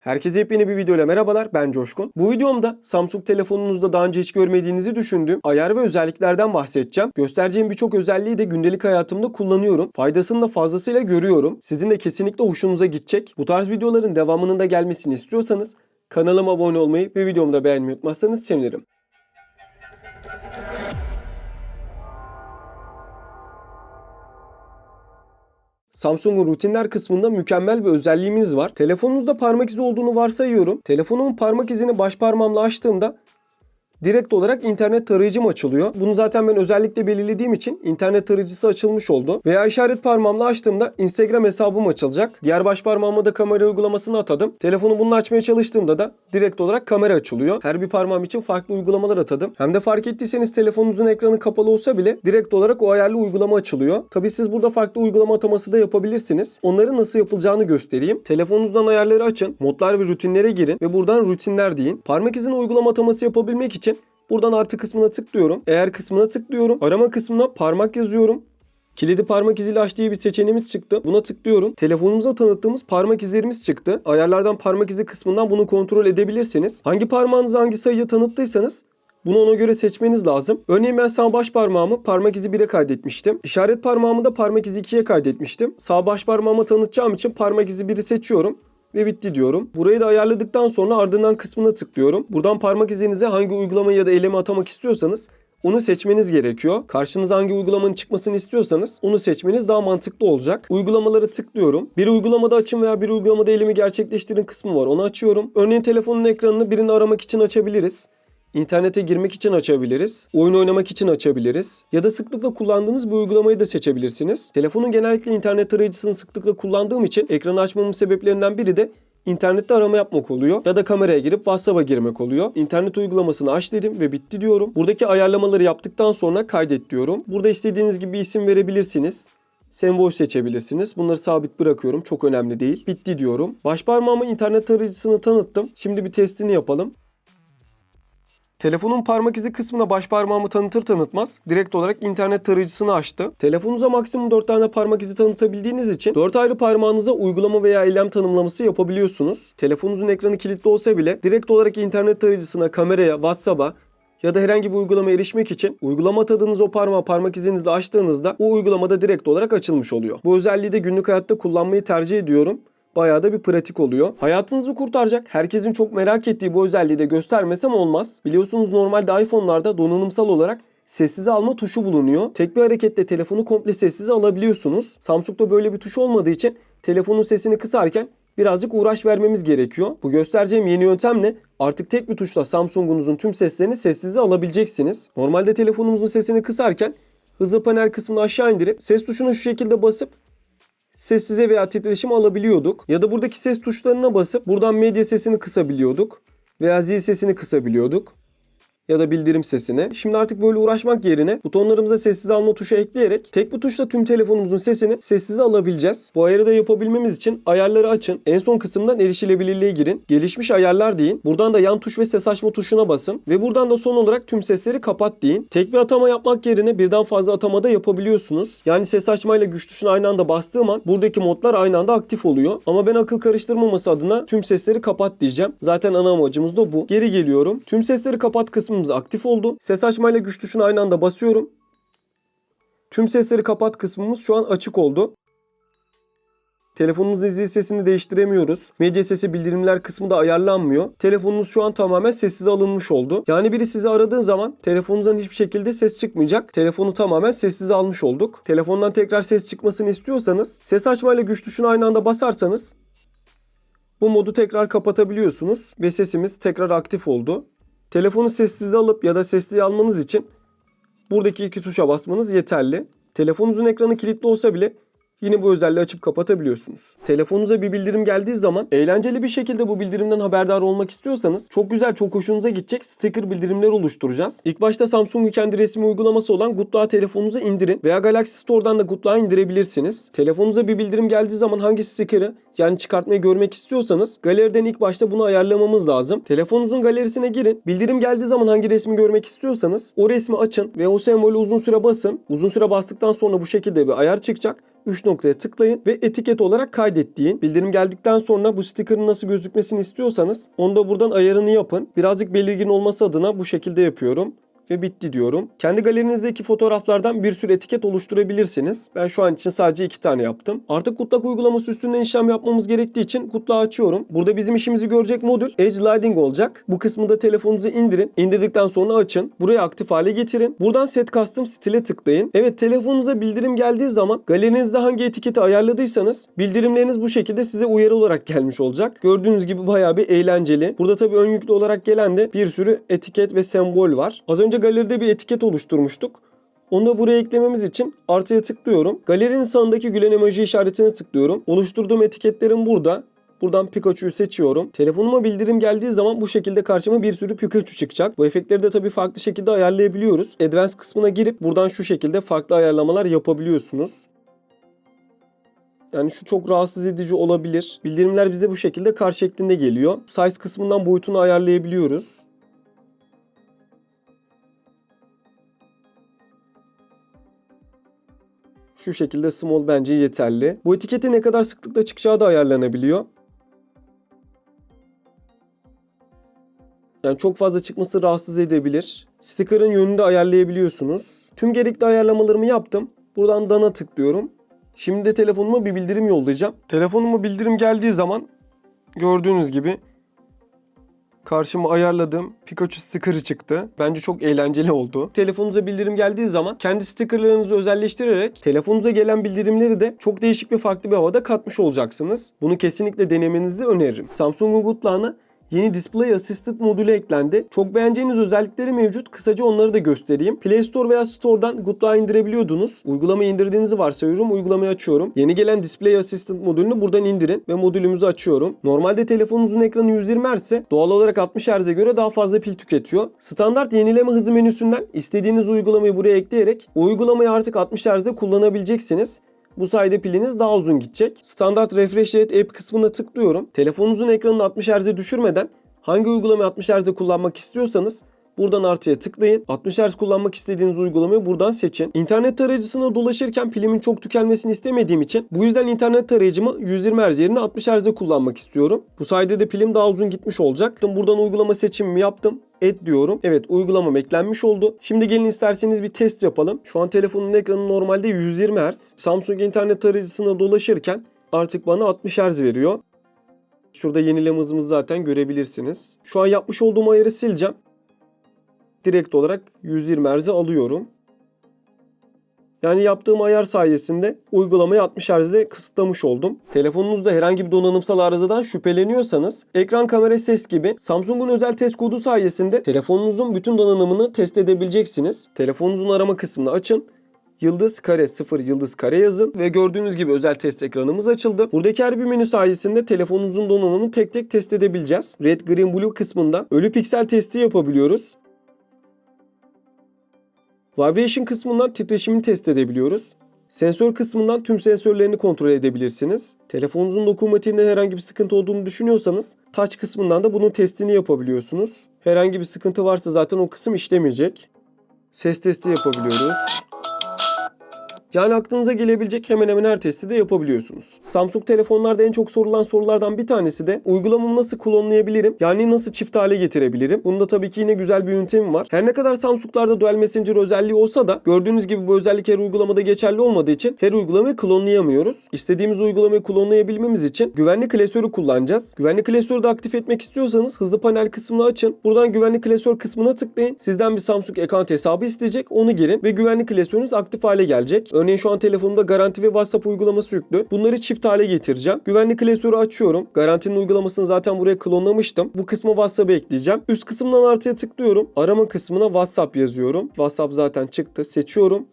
Herkese yepyeni bir videoyla merhabalar ben Coşkun. Bu videomda Samsung telefonunuzda daha önce hiç görmediğinizi düşündüğüm ayar ve özelliklerden bahsedeceğim. Göstereceğim birçok özelliği de gündelik hayatımda kullanıyorum. Faydasını da fazlasıyla görüyorum. Sizin de kesinlikle hoşunuza gidecek. Bu tarz videoların devamının da gelmesini istiyorsanız kanalıma abone olmayı ve videomu da beğenmeyi unutmazsanız sevinirim. Samsung'un rutinler kısmında mükemmel bir özelliğimiz var. Telefonunuzda parmak izi olduğunu varsayıyorum. Telefonumun parmak izini baş parmağımla açtığımda direkt olarak internet tarayıcım açılıyor. Bunu zaten ben özellikle belirlediğim için internet tarayıcısı açılmış oldu. Veya işaret parmağımla açtığımda Instagram hesabım açılacak. Diğer baş parmağıma da kamera uygulamasını atadım. Telefonu bununla açmaya çalıştığımda da direkt olarak kamera açılıyor. Her bir parmağım için farklı uygulamalar atadım. Hem de fark ettiyseniz telefonunuzun ekranı kapalı olsa bile direkt olarak o ayarlı uygulama açılıyor. Tabi siz burada farklı uygulama ataması da yapabilirsiniz. Onların nasıl yapılacağını göstereyim. Telefonunuzdan ayarları açın. Modlar ve rutinlere girin ve buradan rutinler deyin. Parmak izine uygulama ataması yapabilmek için Buradan artı kısmına tıklıyorum. Eğer kısmına tıklıyorum. Arama kısmına parmak yazıyorum. Kilidi parmak iziyle aç diye bir seçeneğimiz çıktı. Buna tıklıyorum. Telefonumuza tanıttığımız parmak izlerimiz çıktı. Ayarlardan parmak izi kısmından bunu kontrol edebilirsiniz. Hangi parmağınızı hangi sayıya tanıttıysanız bunu ona göre seçmeniz lazım. Örneğin ben sağ baş parmağımı parmak izi 1'e kaydetmiştim. İşaret parmağımı da parmak izi 2'ye kaydetmiştim. Sağ baş parmağımı tanıtacağım için parmak izi 1'i seçiyorum ve bitti diyorum. Burayı da ayarladıktan sonra ardından kısmına tıklıyorum. Buradan parmak izinize hangi uygulamayı ya da eylemi atamak istiyorsanız onu seçmeniz gerekiyor. Karşınıza hangi uygulamanın çıkmasını istiyorsanız onu seçmeniz daha mantıklı olacak. Uygulamaları tıklıyorum. Bir uygulamada açın veya bir uygulamada eylemi gerçekleştirin kısmı var. Onu açıyorum. Örneğin telefonun ekranını birini aramak için açabiliriz. İnternete girmek için açabiliriz. Oyun oynamak için açabiliriz. Ya da sıklıkla kullandığınız bir uygulamayı da seçebilirsiniz. Telefonun genellikle internet tarayıcısını sıklıkla kullandığım için ekranı açmamın sebeplerinden biri de İnternette arama yapmak oluyor ya da kameraya girip WhatsApp'a girmek oluyor. İnternet uygulamasını aç dedim ve bitti diyorum. Buradaki ayarlamaları yaptıktan sonra kaydet diyorum. Burada istediğiniz gibi isim verebilirsiniz. Sembol seçebilirsiniz. Bunları sabit bırakıyorum. Çok önemli değil. Bitti diyorum. Baş parmağımı internet tarayıcısını tanıttım. Şimdi bir testini yapalım. Telefonun parmak izi kısmına baş parmağımı tanıtır tanıtmaz direkt olarak internet tarayıcısını açtı. Telefonunuza maksimum 4 tane parmak izi tanıtabildiğiniz için 4 ayrı parmağınıza uygulama veya eylem tanımlaması yapabiliyorsunuz. Telefonunuzun ekranı kilitli olsa bile direkt olarak internet tarayıcısına, kameraya, WhatsApp'a ya da herhangi bir uygulamaya erişmek için uygulama atadığınız o parmağı parmak izinizle açtığınızda o uygulamada direkt olarak açılmış oluyor. Bu özelliği de günlük hayatta kullanmayı tercih ediyorum. Bayağı da bir pratik oluyor. Hayatınızı kurtaracak, herkesin çok merak ettiği bu özelliği de göstermesem olmaz. Biliyorsunuz normalde iPhone'larda donanımsal olarak sessize alma tuşu bulunuyor. Tek bir hareketle telefonu komple sessize alabiliyorsunuz. Samsung'da böyle bir tuş olmadığı için telefonun sesini kısarken birazcık uğraş vermemiz gerekiyor. Bu göstereceğim yeni yöntemle artık tek bir tuşla Samsung'unuzun tüm seslerini sessize alabileceksiniz. Normalde telefonumuzun sesini kısarken hızlı panel kısmını aşağı indirip ses tuşuna şu şekilde basıp sessize veya titreşim alabiliyorduk. Ya da buradaki ses tuşlarına basıp buradan medya sesini kısabiliyorduk. Veya zil sesini kısabiliyorduk ya da bildirim sesini. Şimdi artık böyle uğraşmak yerine butonlarımıza sessiz alma tuşu ekleyerek tek bir tuşla tüm telefonumuzun sesini sessize alabileceğiz. Bu ayarı da yapabilmemiz için ayarları açın. En son kısımdan erişilebilirliğe girin. Gelişmiş ayarlar deyin. Buradan da yan tuş ve ses açma tuşuna basın. Ve buradan da son olarak tüm sesleri kapat deyin. Tek bir atama yapmak yerine birden fazla atamada yapabiliyorsunuz. Yani ses açmayla güç tuşuna aynı anda bastığım an buradaki modlar aynı anda aktif oluyor. Ama ben akıl karıştırmaması adına tüm sesleri kapat diyeceğim. Zaten ana amacımız da bu. Geri geliyorum. Tüm sesleri kapat kısmı kısmımız aktif oldu. Ses açmayla güç tuşuna aynı anda basıyorum. Tüm sesleri kapat kısmımız şu an açık oldu. Telefonumuzun zil sesini değiştiremiyoruz. Medya sesi bildirimler kısmı da ayarlanmıyor. Telefonunuz şu an tamamen sessiz alınmış oldu. Yani biri sizi aradığı zaman telefonunuzdan hiçbir şekilde ses çıkmayacak. Telefonu tamamen sessiz almış olduk. Telefondan tekrar ses çıkmasını istiyorsanız ses açmayla güç tuşuna aynı anda basarsanız bu modu tekrar kapatabiliyorsunuz ve sesimiz tekrar aktif oldu. Telefonu sessize alıp ya da sesliye almanız için buradaki iki tuşa basmanız yeterli. Telefonunuzun ekranı kilitli olsa bile Yine bu özelliği açıp kapatabiliyorsunuz. Telefonunuza bir bildirim geldiği zaman eğlenceli bir şekilde bu bildirimden haberdar olmak istiyorsanız çok güzel çok hoşunuza gidecek sticker bildirimler oluşturacağız. İlk başta Samsung'un kendi resmi uygulaması olan Goodluck'ı telefonunuza indirin veya Galaxy Store'dan da Goodluck'ı indirebilirsiniz. Telefonunuza bir bildirim geldiği zaman hangi sticker'ı yani çıkartmayı görmek istiyorsanız galeriden ilk başta bunu ayarlamamız lazım. Telefonunuzun galerisine girin. Bildirim geldiği zaman hangi resmi görmek istiyorsanız o resmi açın ve o sembolü uzun süre basın. Uzun süre bastıktan sonra bu şekilde bir ayar çıkacak 3 noktaya tıklayın ve etiket olarak kaydet deyin. Bildirim geldikten sonra bu sticker'ın nasıl gözükmesini istiyorsanız onu da buradan ayarını yapın. Birazcık belirgin olması adına bu şekilde yapıyorum ve bitti diyorum. Kendi galerinizdeki fotoğraflardan bir sürü etiket oluşturabilirsiniz. Ben şu an için sadece iki tane yaptım. Artık kutlak uygulaması üstünden işlem yapmamız gerektiği için kutlağı açıyorum. Burada bizim işimizi görecek modül Edge Lighting olacak. Bu kısmı da telefonunuza indirin. İndirdikten sonra açın. Burayı aktif hale getirin. Buradan Set Custom Stile tıklayın. Evet telefonunuza bildirim geldiği zaman galerinizde hangi etiketi ayarladıysanız bildirimleriniz bu şekilde size uyarı olarak gelmiş olacak. Gördüğünüz gibi bayağı bir eğlenceli. Burada tabii ön yüklü olarak gelen de bir sürü etiket ve sembol var. Az önce galeride bir etiket oluşturmuştuk. Onu da buraya eklememiz için artıya tıklıyorum. Galerinin sağındaki gülen emoji işaretine tıklıyorum. Oluşturduğum etiketlerim burada. Buradan Pikachu'yu seçiyorum. Telefonuma bildirim geldiği zaman bu şekilde karşıma bir sürü Pikachu çıkacak. Bu efektleri de tabii farklı şekilde ayarlayabiliyoruz. Advanced kısmına girip buradan şu şekilde farklı ayarlamalar yapabiliyorsunuz. Yani şu çok rahatsız edici olabilir. Bildirimler bize bu şekilde kar şeklinde geliyor. Size kısmından boyutunu ayarlayabiliyoruz. Şu şekilde small bence yeterli. Bu etiketi ne kadar sıklıkla çıkacağı da ayarlanabiliyor. Yani çok fazla çıkması rahatsız edebilir. Sticker'ın yönünü de ayarlayabiliyorsunuz. Tüm gerekli ayarlamalarımı yaptım. Buradan Done'a tıklıyorum. Şimdi de telefonuma bir bildirim yollayacağım. Telefonuma bildirim geldiği zaman gördüğünüz gibi karşıma ayarladığım Pikachu sticker'ı çıktı. Bence çok eğlenceli oldu. Telefonunuza bildirim geldiği zaman kendi stickerlarınızı özelleştirerek telefonunuza gelen bildirimleri de çok değişik ve farklı bir havada katmış olacaksınız. Bunu kesinlikle denemenizi öneririm. Samsung'un Goodlağ'ına Yeni Display Assisted modülü eklendi. Çok beğeneceğiniz özellikleri mevcut. Kısaca onları da göstereyim. Play Store veya Store'dan Goodlağ'ı indirebiliyordunuz. Uygulamayı indirdiğinizi varsayıyorum. Uygulamayı açıyorum. Yeni gelen Display Assistant modülünü buradan indirin ve modülümüzü açıyorum. Normalde telefonunuzun ekranı 120 Hz ise doğal olarak 60 Hz'e göre daha fazla pil tüketiyor. Standart yenileme hızı menüsünden istediğiniz uygulamayı buraya ekleyerek uygulamayı artık 60 Hz'de kullanabileceksiniz. Bu sayede piliniz daha uzun gidecek. Standart Refresh Rate App kısmına tıklıyorum. Telefonunuzun ekranını 60 Hz'e düşürmeden hangi uygulamayı 60 Hz'de kullanmak istiyorsanız Buradan artıya tıklayın. 60 Hz kullanmak istediğiniz uygulamayı buradan seçin. İnternet tarayıcısına dolaşırken pilimin çok tükenmesini istemediğim için bu yüzden internet tarayıcımı 120 Hz yerine 60 Hz'de kullanmak istiyorum. Bu sayede de pilim daha uzun gitmiş olacak. Buradan uygulama seçimimi yaptım et diyorum. Evet uygulamam eklenmiş oldu. Şimdi gelin isterseniz bir test yapalım. Şu an telefonun ekranı normalde 120 Hz. Samsung internet tarayıcısına dolaşırken artık bana 60 Hz veriyor. Şurada yenileme hızımızı zaten görebilirsiniz. Şu an yapmış olduğum ayarı sileceğim. Direkt olarak 120 Hz'e alıyorum. Yani yaptığım ayar sayesinde uygulamayı 60 Hz'de kısıtlamış oldum. Telefonunuzda herhangi bir donanımsal arızadan şüpheleniyorsanız ekran kamera ses gibi Samsung'un özel test kodu sayesinde telefonunuzun bütün donanımını test edebileceksiniz. Telefonunuzun arama kısmını açın yıldız kare 0 yıldız kare yazın ve gördüğünüz gibi özel test ekranımız açıldı. Buradaki her bir menü sayesinde telefonunuzun donanımını tek tek test edebileceğiz. Red, Green, Blue kısmında ölü piksel testi yapabiliyoruz. Vibration kısmından titreşimini test edebiliyoruz. Sensör kısmından tüm sensörlerini kontrol edebilirsiniz. Telefonunuzun dokunmatiğinde herhangi bir sıkıntı olduğunu düşünüyorsanız touch kısmından da bunun testini yapabiliyorsunuz. Herhangi bir sıkıntı varsa zaten o kısım işlemeyecek. Ses testi yapabiliyoruz. Yani aklınıza gelebilecek hemen hemen her testi de yapabiliyorsunuz. Samsung telefonlarda en çok sorulan sorulardan bir tanesi de uygulamamı nasıl klonlayabilirim? Yani nasıl çift hale getirebilirim? Bunda tabii ki yine güzel bir yöntemi var. Her ne kadar Samsung'larda Dual Messenger özelliği olsa da gördüğünüz gibi bu özellik her uygulamada geçerli olmadığı için her uygulamayı klonlayamıyoruz. İstediğimiz uygulamayı klonlayabilmemiz için güvenlik klasörü kullanacağız. Güvenlik klasörü de aktif etmek istiyorsanız hızlı panel kısmını açın. Buradan güvenlik klasör kısmına tıklayın. Sizden bir Samsung account hesabı isteyecek. Onu girin ve güvenlik klasörünüz aktif hale gelecek. Örneğin şu an telefonumda garanti ve WhatsApp uygulaması yüklü. Bunları çift hale getireceğim. Güvenlik klasörü açıyorum. Garantinin uygulamasını zaten buraya klonlamıştım. Bu kısma WhatsApp'ı ekleyeceğim. Üst kısımdan artıya tıklıyorum. Arama kısmına WhatsApp yazıyorum. WhatsApp zaten çıktı. Seçiyorum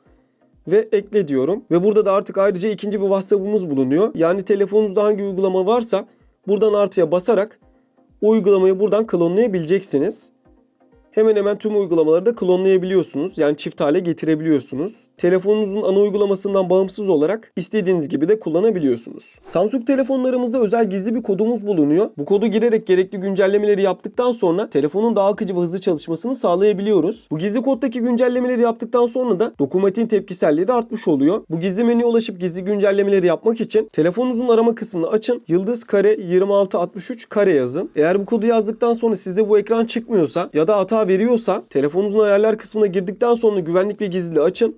ve ekle diyorum. Ve burada da artık ayrıca ikinci bir WhatsApp'ımız bulunuyor. Yani telefonunuzda hangi uygulama varsa buradan artıya basarak uygulamayı buradan klonlayabileceksiniz. Hemen hemen tüm uygulamaları da klonlayabiliyorsunuz. Yani çift hale getirebiliyorsunuz. Telefonunuzun ana uygulamasından bağımsız olarak istediğiniz gibi de kullanabiliyorsunuz. Samsung telefonlarımızda özel gizli bir kodumuz bulunuyor. Bu kodu girerek gerekli güncellemeleri yaptıktan sonra telefonun daha akıcı ve hızlı çalışmasını sağlayabiliyoruz. Bu gizli koddaki güncellemeleri yaptıktan sonra da dokunmatiğin tepkiselliği de artmış oluyor. Bu gizli menüye ulaşıp gizli güncellemeleri yapmak için telefonunuzun arama kısmını açın. Yıldız kare 2663 kare yazın. Eğer bu kodu yazdıktan sonra sizde bu ekran çıkmıyorsa ya da hata veriyorsa telefonunuzun ayarlar kısmına girdikten sonra güvenlik ve gizliliği açın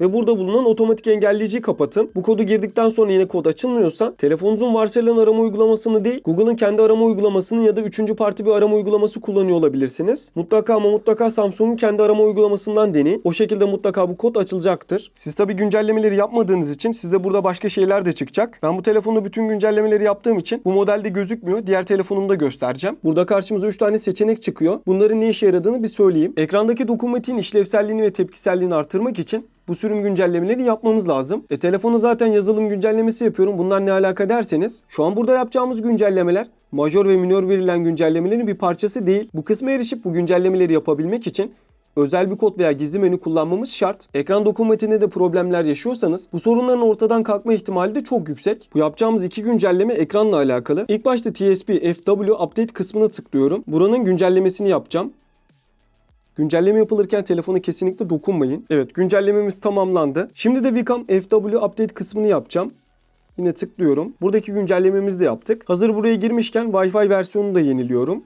ve burada bulunan otomatik engelleyiciyi kapatın. Bu kodu girdikten sonra yine kod açılmıyorsa telefonunuzun varsayılan arama uygulamasını değil Google'ın kendi arama uygulamasını ya da üçüncü parti bir arama uygulaması kullanıyor olabilirsiniz. Mutlaka ama mutlaka Samsung'un kendi arama uygulamasından deneyin. O şekilde mutlaka bu kod açılacaktır. Siz tabi güncellemeleri yapmadığınız için sizde burada başka şeyler de çıkacak. Ben bu telefonda bütün güncellemeleri yaptığım için bu modelde gözükmüyor. Diğer telefonumda göstereceğim. Burada karşımıza 3 tane seçenek çıkıyor. Bunların ne işe yaradığını bir söyleyeyim. Ekrandaki dokunmatiğin işlevselliğini ve tepkiselliğini artırmak için bu sürüm güncellemeleri yapmamız lazım. E telefonu zaten yazılım güncellemesi yapıyorum. Bunlar ne alaka derseniz şu an burada yapacağımız güncellemeler majör ve minör verilen güncellemelerin bir parçası değil. Bu kısma erişip bu güncellemeleri yapabilmek için özel bir kod veya gizli menü kullanmamız şart. Ekran dokunmatiğinde de problemler yaşıyorsanız bu sorunların ortadan kalkma ihtimali de çok yüksek. Bu yapacağımız iki güncelleme ekranla alakalı. İlk başta TSP FW Update kısmına tıklıyorum. Buranın güncellemesini yapacağım. Güncelleme yapılırken telefona kesinlikle dokunmayın. Evet güncellememiz tamamlandı. Şimdi de Wacom FW Update kısmını yapacağım. Yine tıklıyorum. Buradaki güncellememizi de yaptık. Hazır buraya girmişken Wi-Fi versiyonunu da yeniliyorum.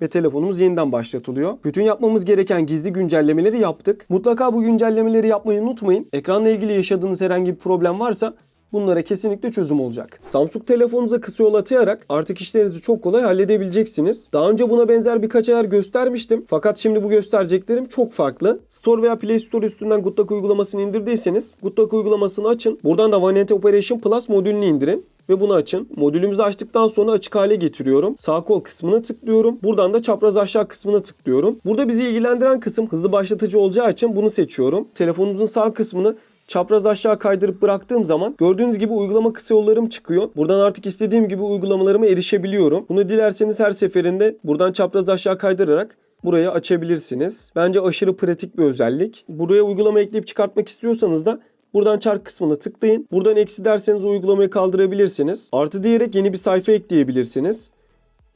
Ve telefonumuz yeniden başlatılıyor. Bütün yapmamız gereken gizli güncellemeleri yaptık. Mutlaka bu güncellemeleri yapmayı unutmayın. Ekranla ilgili yaşadığınız herhangi bir problem varsa bunlara kesinlikle çözüm olacak. Samsung telefonunuza kısa yol atayarak artık işlerinizi çok kolay halledebileceksiniz. Daha önce buna benzer birkaç ayar göstermiştim. Fakat şimdi bu göstereceklerim çok farklı. Store veya Play Store üstünden Good Luck uygulamasını indirdiyseniz Good Luck uygulamasını açın. Buradan da Vanity Operation Plus modülünü indirin ve bunu açın. Modülümüzü açtıktan sonra açık hale getiriyorum. Sağ kol kısmına tıklıyorum. Buradan da çapraz aşağı kısmına tıklıyorum. Burada bizi ilgilendiren kısım hızlı başlatıcı olacağı için bunu seçiyorum. Telefonumuzun sağ kısmını çapraz aşağı kaydırıp bıraktığım zaman gördüğünüz gibi uygulama kısa yollarım çıkıyor. Buradan artık istediğim gibi uygulamalarıma erişebiliyorum. Bunu dilerseniz her seferinde buradan çapraz aşağı kaydırarak burayı açabilirsiniz. Bence aşırı pratik bir özellik. Buraya uygulama ekleyip çıkartmak istiyorsanız da Buradan çark kısmına tıklayın. Buradan eksi derseniz uygulamayı kaldırabilirsiniz. Artı diyerek yeni bir sayfa ekleyebilirsiniz.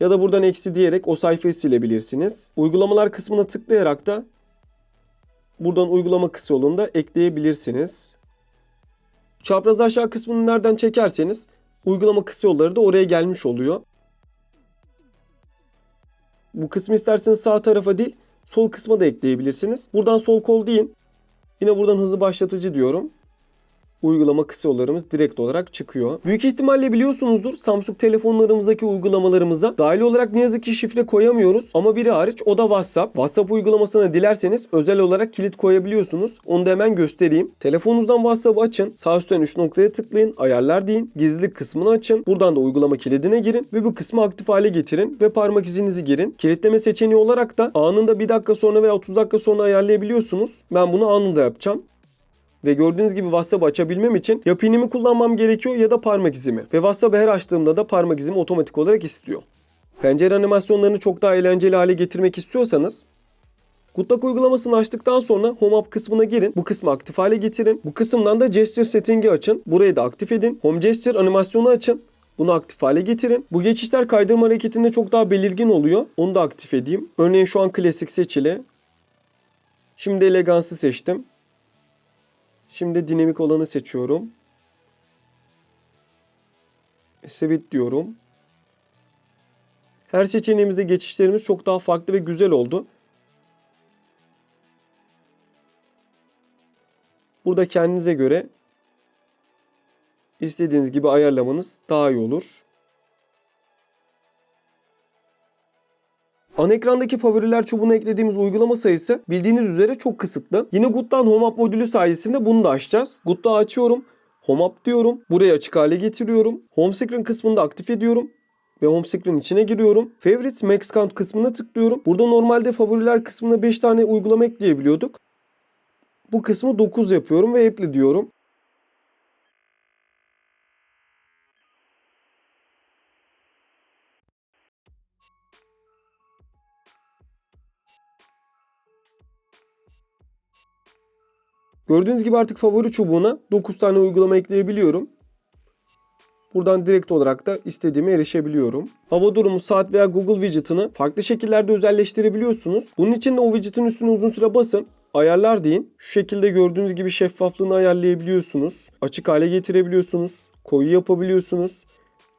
Ya da buradan eksi diyerek o sayfayı silebilirsiniz. Uygulamalar kısmına tıklayarak da buradan uygulama kısa yolunda ekleyebilirsiniz. Çapraz aşağı kısmını nereden çekerseniz uygulama kısa yolları da oraya gelmiş oluyor. Bu kısmı isterseniz sağ tarafa değil sol kısma da ekleyebilirsiniz. Buradan sol kol deyin. Yine buradan hızlı başlatıcı diyorum uygulama kısa yollarımız direkt olarak çıkıyor. Büyük ihtimalle biliyorsunuzdur Samsung telefonlarımızdaki uygulamalarımıza dahil olarak ne yazık ki şifre koyamıyoruz. Ama biri hariç o da WhatsApp. WhatsApp uygulamasına dilerseniz özel olarak kilit koyabiliyorsunuz. Onu da hemen göstereyim. Telefonunuzdan WhatsApp açın. Sağ üstten 3 noktaya tıklayın. Ayarlar deyin. Gizlilik kısmını açın. Buradan da uygulama kilidine girin ve bu kısmı aktif hale getirin ve parmak izinizi girin. Kilitleme seçeneği olarak da anında 1 dakika sonra veya 30 dakika sonra ayarlayabiliyorsunuz. Ben bunu anında yapacağım. Ve gördüğünüz gibi WhatsApp'ı açabilmem için ya pinimi kullanmam gerekiyor ya da parmak izimi. Ve WhatsApp'ı her açtığımda da parmak izimi otomatik olarak istiyor. Pencere animasyonlarını çok daha eğlenceli hale getirmek istiyorsanız Good uygulamasını açtıktan sonra Home App kısmına girin. Bu kısmı aktif hale getirin. Bu kısımdan da Gesture Setting'i açın. Burayı da aktif edin. Home Gesture animasyonu açın. Bunu aktif hale getirin. Bu geçişler kaydırma hareketinde çok daha belirgin oluyor. Onu da aktif edeyim. Örneğin şu an klasik seçili. Şimdi elegansı seçtim. Şimdi dinamik olanı seçiyorum. Sweet diyorum. Her seçeneğimizde geçişlerimiz çok daha farklı ve güzel oldu. Burada kendinize göre istediğiniz gibi ayarlamanız daha iyi olur. Ana ekrandaki favoriler çubuğuna eklediğimiz uygulama sayısı bildiğiniz üzere çok kısıtlı. Yine Good'dan Home App modülü sayesinde bunu da açacağız. Good'da açıyorum. Home App diyorum. Buraya açık hale getiriyorum. Home Screen kısmını da aktif ediyorum ve home screen içine giriyorum. Favorites Max Count kısmına tıklıyorum. Burada normalde favoriler kısmına 5 tane uygulama ekleyebiliyorduk. Bu kısmı 9 yapıyorum ve apply diyorum. Gördüğünüz gibi artık favori çubuğuna 9 tane uygulama ekleyebiliyorum. Buradan direkt olarak da istediğime erişebiliyorum. Hava durumu, saat veya Google widget'ını farklı şekillerde özelleştirebiliyorsunuz. Bunun için de o widget'ın üstüne uzun süre basın. Ayarlar deyin. Şu şekilde gördüğünüz gibi şeffaflığını ayarlayabiliyorsunuz. Açık hale getirebiliyorsunuz. Koyu yapabiliyorsunuz.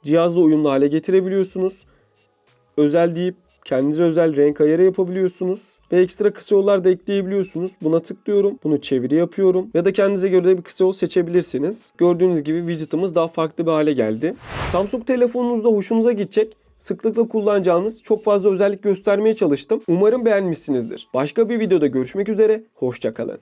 Cihazla uyumlu hale getirebiliyorsunuz. Özel deyip kendinize özel renk ayarı yapabiliyorsunuz. Ve ekstra kısa yollar da ekleyebiliyorsunuz. Buna tıklıyorum. Bunu çeviri yapıyorum. Ya da kendinize göre de bir kısa yol seçebilirsiniz. Gördüğünüz gibi widget'ımız daha farklı bir hale geldi. Samsung telefonunuzda hoşunuza gidecek sıklıkla kullanacağınız çok fazla özellik göstermeye çalıştım. Umarım beğenmişsinizdir. Başka bir videoda görüşmek üzere. Hoşçakalın.